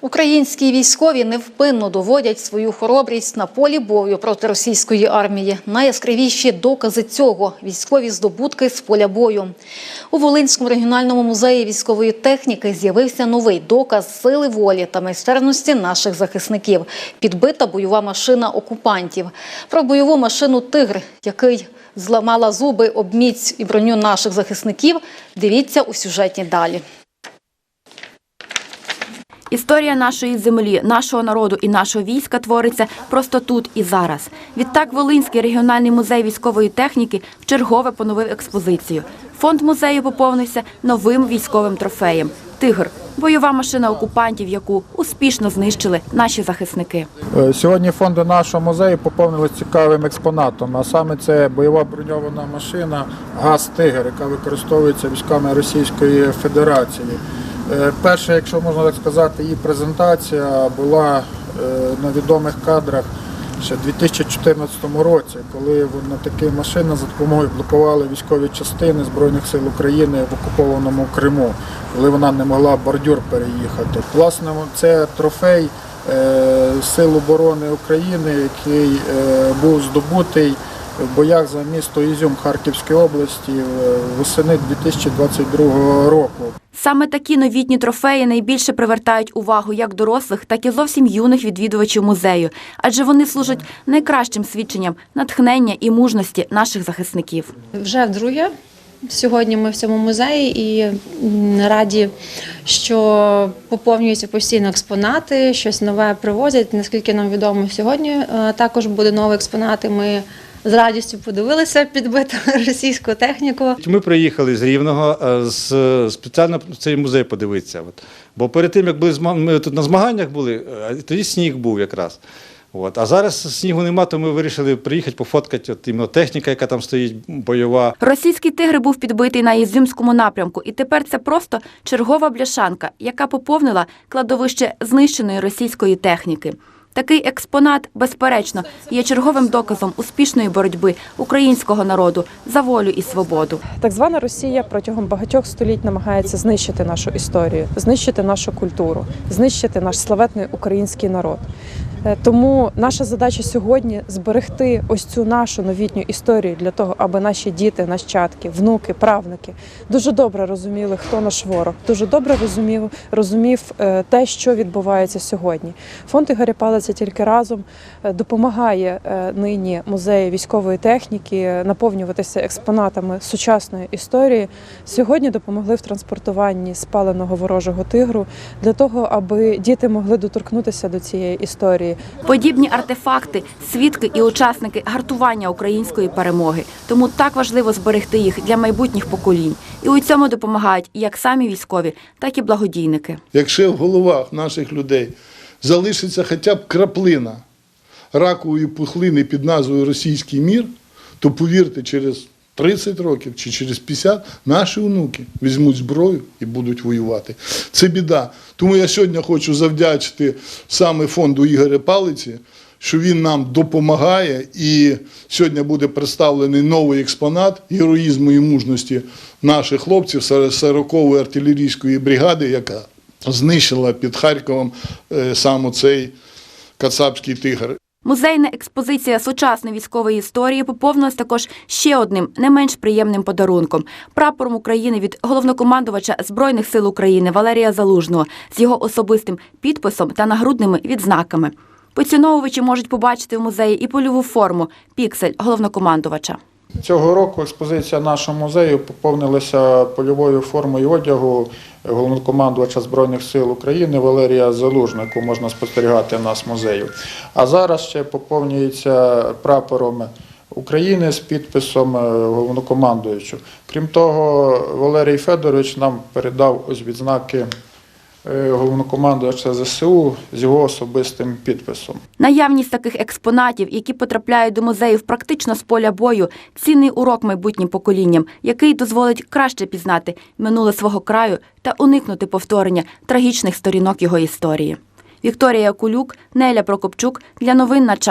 Українські військові невпинно доводять свою хоробрість на полі бою проти російської армії. Найяскравіші докази цього військові здобутки з поля бою. У Волинському регіональному музеї військової техніки з'явився новий доказ сили волі та майстерності наших захисників. Підбита бойова машина окупантів. Про бойову машину Тигр, який зламала зуби об міць і броню наших захисників. Дивіться у сюжеті далі. Історія нашої землі, нашого народу і нашого війська твориться просто тут і зараз. Відтак Волинський регіональний музей військової техніки вчергове поновив експозицію. Фонд музею поповнився новим військовим трофеєм Тигр бойова машина окупантів, яку успішно знищили наші захисники. Е, Сьогодні фонди нашого музею поповнилися цікавим експонатом, а саме це бойова броньована машина ГАЗ Тигр, яка використовується військами Російської Федерації. Е, Перша, якщо можна так сказати, її презентація була е, на відомих кадрах ще в 2014 році, коли на такій машині за допомогою блокували військові частини Збройних сил України в окупованому Криму, коли вона не могла бордюр переїхати. Власне, це трофей е, Сил оборони України, який був здобутий в боях за місто Ізюм Харківської області е, восени 2022 року. Саме такі новітні трофеї найбільше привертають увагу як дорослих, так і зовсім юних відвідувачів музею, адже вони служать найкращим свідченням натхнення і мужності наших захисників. Вже вдруге. Сьогодні ми в цьому музеї і раді, що поповнюються постійно експонати, щось нове привозять. Наскільки нам відомо, сьогодні е, також буде нові експонати. Ми з радістю подивилися підбиту російську техніку. Ми приїхали з Рівного е, з, спеціально цей музей подивитися. От. Бо перед тим, як були ми тут на змаганнях були, е, тоді сніг був якраз. От. А зараз снігу нема, то ми вирішили приїхати, пофоткати от, іменно техніка, яка там стоїть, бойова. Російський тигр був підбитий на Ізюмському напрямку, і тепер це просто чергова бляшанка, яка поповнила кладовище знищеної російської техніки. Такий експонат, безперечно, є черговим доказом успішної боротьби українського народу за волю і свободу. Так звана Росія протягом багатьох століть намагається знищити нашу історію, знищити нашу культуру, знищити наш славетний український народ. Е, Тому наша задача сьогодні зберегти ось цю нашу новітню історію для того, аби наші діти, нащадки, внуки, правнуки дуже добре розуміли, хто наш ворог, дуже добре розумів, розумів е, те, що відбувається сьогодні. Фонд Ігоря Палиця тільки разом е, допомагає нині музею військової техніки наповнюватися експонатами сучасної історії. Сьогодні допомогли в транспортуванні спаленого ворожого тигру для того, аби діти могли доторкнутися до цієї історії. Подібні артефакти, свідки і учасники гартування української перемоги. Тому так важливо зберегти їх для майбутніх поколінь. І у цьому допомагають як самі військові, так і благодійники. Якщо в головах наших людей залишиться хоча б краплина ракової пухлини під назвою Російський мір, то повірте, через 30 років чи через 50 наші онуки візьмуть зброю і будуть воювати. Це біда. Тому я сьогодні хочу завдячити саме фонду Ігоря Палиці, що він нам допомагає, і сьогодні буде представлений новий експонат героїзму і мужності наших хлопців 40-ї артилерійської бригади, яка знищила під Харковом е, саме цей кацапський тигр. Музейна експозиція сучасної військової історії поповнилась також ще одним не менш приємним подарунком прапором України від головнокомандувача збройних сил України Валерія Залужного з його особистим підписом та нагрудними відзнаками. Поціновувачі можуть побачити в музеї і польову форму піксель головнокомандувача. Цього року експозиція нашого музею поповнилася польовою формою одягу головнокомандувача Збройних сил України Валерія Залужного, яку можна спостерігати в нас музею. А зараз ще поповнюється прапором України з підписом е, головнокомандуючого. Крім того, Валерій Федорович нам передав ось відзнаки головнокомандувача ЗСУ з його особистим підписом. Наявність таких експонатів, які потрапляють до музеїв практично з поля бою, цінний урок майбутнім поколінням, який дозволить краще пізнати минуле свого краю та уникнути повторення трагічних сторінок його історії. Вікторія Кулюк, Неля Прокопчук для новин на час.